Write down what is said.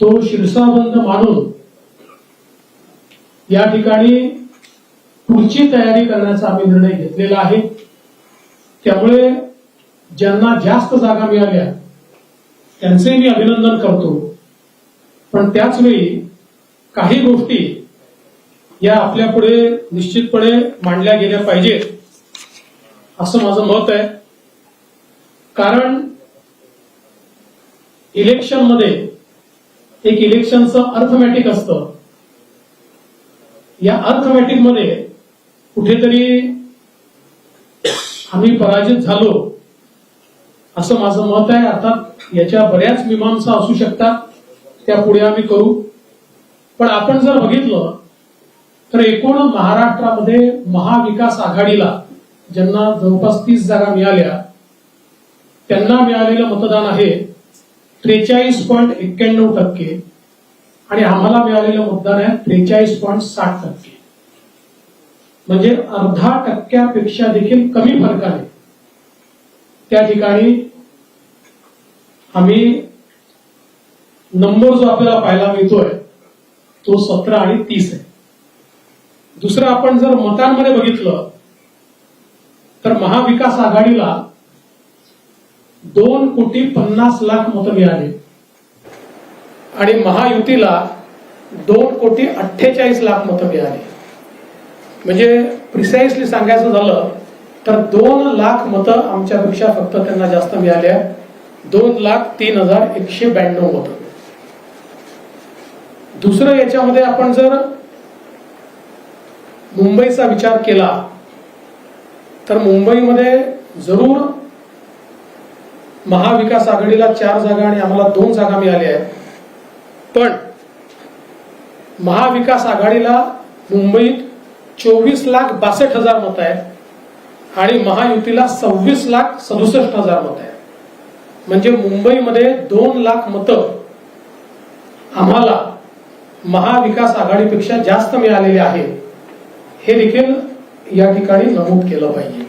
तो शिरसाबंद मानून या ठिकाणी पुढची तयारी करण्याचा आम्ही निर्णय घेतलेला आहे. त्यामुळे ज्यांना जास्त जागा मिळाल्या त्यांचे मी अभिनंदन करतो. पण त्याच वेळी काही गोष्टी या आपल्या पुढे निश्चितपणे मांडल्या गेल्या पाहिजेत असं माझं मत आहे. कारण इलेक्शनमध्ये एक इलेक्शनचं अर्थमॅटिक असतं. या अर्थमॅटिकमध्ये कुठेतरी आम्ही पराजित झालो. असं माझं मत आहे. अर्थात याच्या बऱ्याच मीमांसा असू शकतात. त्या पुढे आम्ही करू. पण आपण जर बघितलं तर एकूण महाराष्ट्रामध्ये महाविकास आघाडीला ज्यांना जवळपास तीस जागा मिळाल्या त्यांना मिळालेलं मतदान आहे त्रेचाळीस पॉईंट एक्क्याण्णव टक्के आणि आम्हाला मिळालेलं मतदान आहे त्रेचाळीस पॉईंट साठ टक्के. म्हणजे अर्धा टक्क्यापेक्षा देखील कमी फरकाने त्या ठिकाणी आम्ही नंबर जो आपल्याला पाहायला मिळतोय तो सतरा आणि तीस आहे. दुसरं आपण जर मतांमध्ये बघितलं तर महाविकास आघाडीला दोन कोटी पन्नास लाख मतं मिळाली. आणि महायुतीला दोन कोटी अठ्ठेचाळीस लाख मतं मिळाली. म्हणजे प्रिसाइसली सांगायचं झालं तर दोन लाख मतं आमच्यापेक्षा फक्त त्यांना जास्त मिळाल्या. दोन लाख तीन हजार एकशे ब्याण्णव मतं. दुसरं याच्यामध्ये आपण जर मुंबईचा विचार केला तर मुंबईमध्ये जरूर महाविकास आघाडीला चार जागा आणि आम्हाला दोन जागा मिळाल्या आहेत. पण महाविकास आघाडीला मुंबईत चोवीस लाख बासष्ट हजार मत आहेत आणि महायुतीला सव्वीस लाख सदुसष्ट हजार मत आहेत. म्हणजे मुंबईमध्ये दोन लाख मतं आम्हाला महाविकास आघाडीपेक्षा जास्त मिळालेले आहे हे देखील या ठिकाणी नमूद केलं पाहिजे.